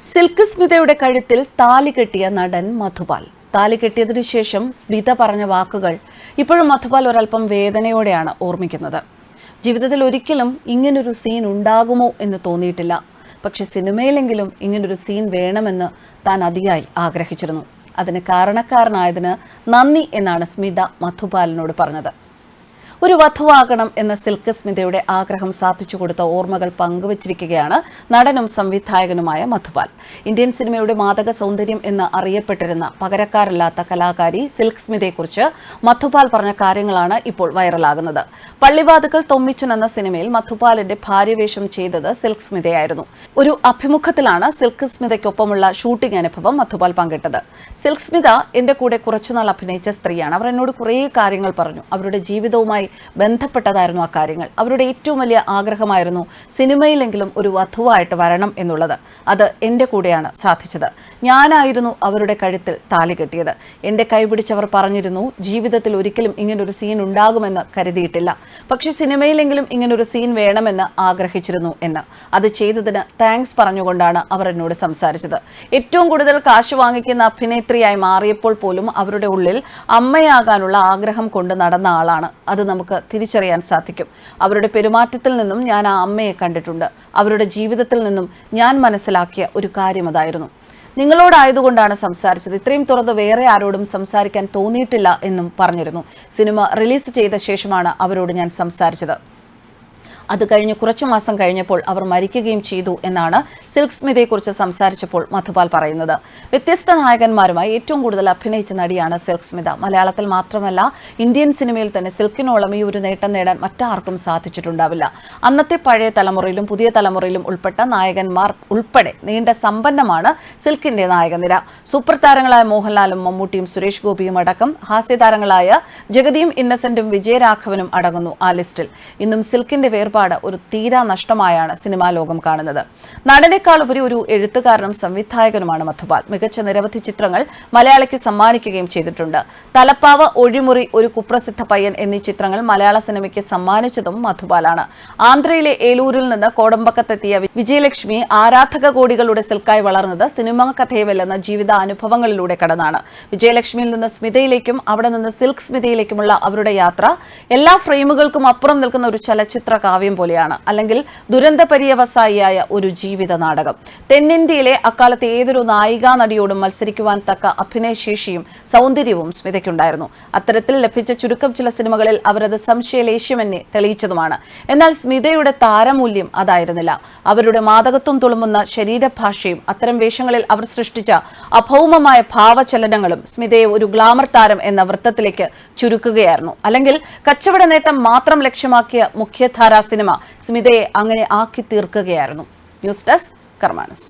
Silk സ്മിതയുടെ കഴുത്തിൽ താലി കെട്ടിയ നടൻ മധുപാൽ. താലി കെട്ടിയതിനു ശേഷം സ്മിത പറഞ്ഞ വാക്കുകൾ ഇപ്പോഴും മധുപാൽ ഒരല്പം വേദനയോടെയാണ് ഓർമ്മിക്കുന്നത്. ജീവിതത്തിൽ ഒരിക്കലും ഇങ്ങനൊരു സീൻ ഉണ്ടാകുമോ എന്ന് തോന്നിയിട്ടില്ല. പക്ഷെ സിനിമയിലെങ്കിലും ഇങ്ങനൊരു സീൻ വേണമെന്ന് താൻ അതിയായി ആഗ്രഹിച്ചിരുന്നു. അതിന് കാരണക്കാരനായതിന് നന്ദി എന്നാണ് സ്മിത മധുപാലിനോട് പറഞ്ഞത്. ഒരു വധുവാകണം എന്ന സിൽക്ക് സ്മിതയുടെ ആഗ്രഹം സാധിച്ചു കൊടുത്ത ഓർമ്മകൾ പങ്കുവച്ചിരിക്കുകയാണ് നടനും സംവിധായകനുമായ മധുപാൽ. ഇന്ത്യൻ സിനിമയുടെ മാതക സൗന്ദര്യം എന്ന് അറിയപ്പെട്ടിരുന്ന പകരക്കാരല്ലാത്ത കലാകാരി സിൽക്ക് സ്മിതയെക്കുറിച്ച് മധുപാൽ പറഞ്ഞ കാര്യങ്ങളാണ് ഇപ്പോൾ വൈറലാകുന്നത്. പള്ളിവാതുക്കൾ തൊമ്മിച്ചൻ എന്ന സിനിമയിൽ മധുപാലിന്റെ ഭാര്യവേഷം ചെയ്തത് സിൽക്ക് സ്മിതയായിരുന്നു ഒരു അഭിമുഖത്തിലാണ് സിൽക്ക് സ്മിതയ്ക്കൊപ്പമുള്ള ഷൂട്ടിംഗ് അനുഭവം മധുപാൽ പങ്കിട്ടത്. സിൽക്ക് സ്മിത എന്റെ കൂടെ കുറച്ചുനാൾ അഭിനയിച്ച സ്ത്രീയാണ്. അവർ എന്നോട് കുറേ കാര്യങ്ങൾ പറഞ്ഞു. അവരുടെ ജീവിതവുമായി ബന്ധപ്പെട്ടതായിരുന്നു ആ കാര്യങ്ങൾ. അവരുടെ ഏറ്റവും വലിയ ആഗ്രഹമായിരുന്നു സിനിമയിലെങ്കിലും ഒരു വധുവായിട്ട് വരണം എന്നുള്ളത്. അത് എന്റെ കൂടെയാണ് സാധിച്ചത്. ഞാനായിരുന്നു അവരുടെ കഴുത്തിൽ താലി കെട്ടിയത്. എന്റെ കൈപിടിച്ചവർ പറഞ്ഞിരുന്നു ജീവിതത്തിൽ ഒരിക്കലും ഇങ്ങനൊരു സീൻ ഉണ്ടാകുമെന്ന് കരുതിയിട്ടില്ല. പക്ഷെ സിനിമയിലെങ്കിലും ഇങ്ങനൊരു സീൻ വേണമെന്ന് ആഗ്രഹിച്ചിരുന്നു എന്ന്. അത് ചെയ്തതിന് താങ്ക്സ് പറഞ്ഞുകൊണ്ടാണ് അവർ എന്നോട് സംസാരിച്ചത്. ഏറ്റവും കൂടുതൽ കാശ് വാങ്ങിക്കുന്ന അഭിനേത്രിയായി മാറിയപ്പോൾ പോലും അവരുടെ ഉള്ളിൽ അമ്മയാകാനുള്ള ആഗ്രഹം കൊണ്ട് നടന്ന ആളാണ്. അത് നമുക്ക് തിരിച്ചറിയാൻ സാധിക്കും. അവരുടെ പെരുമാറ്റത്തിൽ നിന്നും ഞാൻ ആ അമ്മയെ കണ്ടിട്ടുണ്ട്. അവരുടെ ജീവിതത്തിൽ നിന്നും ഞാൻ മനസ്സിലാക്കിയ ഒരു കാര്യം അതായിരുന്നു. നിങ്ങളോടായതുകൊണ്ടാണ് സംസാരിച്ചത്. ഇത്രയും തുറന്ന് വേറെ ആരോടും സംസാരിക്കാൻ തോന്നിയിട്ടില്ല എന്നും പറഞ്ഞിരുന്നു. സിനിമ റിലീസ് ചെയ്ത ശേഷമാണ് അവരോട് ഞാൻ സംസാരിച്ചത്. അത് കഴിഞ്ഞ് കുറച്ചു മാസം കഴിഞ്ഞപ്പോൾ അവർ മരിക്കുകയും ചെയ്തു എന്നാണ് സിൽക്ക് സ്മിതയെക്കുറിച്ച് സംസാരിച്ചപ്പോൾ മധുപാൽ പറയുന്നത്. വ്യത്യസ്ത നായകന്മാരുമായി ഏറ്റവും കൂടുതൽ അഭിനയിച്ച നടിയാണ് സിൽക്ക് സ്മിത. മലയാളത്തിൽ മാത്രമല്ല ഇന്ത്യൻ സിനിമയിൽ തന്നെ സിൽക്കിനോളം ഈ ഒരു നേട്ടം നേടാൻ മറ്റാർക്കും സാധിച്ചിട്ടുണ്ടാവില്ല. അന്നത്തെ പഴയ തലമുറയിലും പുതിയ തലമുറയിലും ഉൾപ്പെട്ട നായകന്മാർ ഉൾപ്പെടെ നീണ്ട സമ്പന്നമാണ് സിൽക്കിന്റെ നായകനിര. സൂപ്പർ താരങ്ങളായ മോഹൻലാലും മമ്മൂട്ടിയും സുരേഷ് ഗോപിയും അടക്കം ഹാസ്യതാരങ്ങളായ ജഗതിയും ഇന്നസെന്റും വിജയരാഘവനും അടങ്ങുന്നു ആ ലിസ്റ്റിൽ. ഇന്നും സിൽക്കിന്റെ വേർപാട് ഒരു തീരാ നഷ്ടമായാണ് സിനിമാ ലോകം കാണുന്നത്. നടനേക്കാൾ ഉപരി ഒരു എഴുത്തുകാരനും സംവിധായകനുമാണ് മധുപാൽ മികച്ച നിരവധി ചിത്രങ്ങൾ മലയാളിക്ക് സമ്മാനിക്കുകയും ചെയ്തിട്ടുണ്ട്. തലപ്പാവ് ഒഴിമുറി ഒരു കുപ്രസിദ്ധ പയ്യൻ എന്നീ ചിത്രങ്ങൾ മലയാള സിനിമയ്ക്ക് സമ്മാനിച്ചതും മധുപാലാണ് ആന്ധ്രയിലെ ഏലൂരിൽ നിന്ന് കോടമ്പക്കത്തെത്തിയ വിജയലക്ഷ്മി ആരാധക കോടികളുടെ സിൽക്കായി വളർന്നത് സിനിമാ കഥയെ വെല്ലുന്ന ജീവിത അനുഭവങ്ങളിലൂടെ കടന്നാണ്. വിജയലക്ഷ്മിയിൽ നിന്ന് സ്മിതയിലേക്കും അവിടെ നിന്ന് സിൽക്ക് സ്മിതയിലേക്കുമുള്ള അവരുടെ യാത്ര എല്ലാ ഫ്രെയിമുകൾക്കും അപ്പുറം നിൽക്കുന്ന ഒരു ചലച്ചിത്ര കാവ്യം പോലെയാണ്. അല്ലെങ്കിൽ ദുരന്ത പര്യവസായിയായ ഒരു ജീവിത നാടകം. തെന്നിന്ത്യയിലെ അക്കാലത്തെ ഏതൊരു നായികാ നടിയോടും മത്സരിക്കുവാൻ തക്ക അഭിനയശേഷിയും സൗന്ദര്യവും സ്മിതയ്ക്കുണ്ടായിരുന്നു. അത്തരത്തിൽ ലഭിച്ച ചുരുക്കം ചില സിനിമകളിൽ അവരത് സംശയലേശ്യമെന്നെ തെളിയിച്ചതുമാണ്. എന്നാൽ സ്മിതയുടെ താരമൂല്യം അതായിരുന്നില്ല. അവരുടെ മാതകത്വം തുളുമ്പുന്ന ശരീരഭാഷയും അത്തരം വേഷങ്ങളിൽ അവർ സൃഷ്ടിച്ച അഭൗമമായ ഭാവചലനങ്ങളും സ്മിതയെ ഒരു ഗ്ലാമർ താരം എന്ന വൃത്തത്തിലേക്ക് ചുരുക്കുകയായിരുന്നു. അല്ലെങ്കിൽ കച്ചവട നേട്ടം മാത്രം ലക്ഷ്യമാക്കിയ മുഖ്യധാരാ സിനിമ. സ്മിതയെ അങ്ങനെ ആക്കി തീർക്കുകയായിരുന്നു. News desk കർമാനസ്.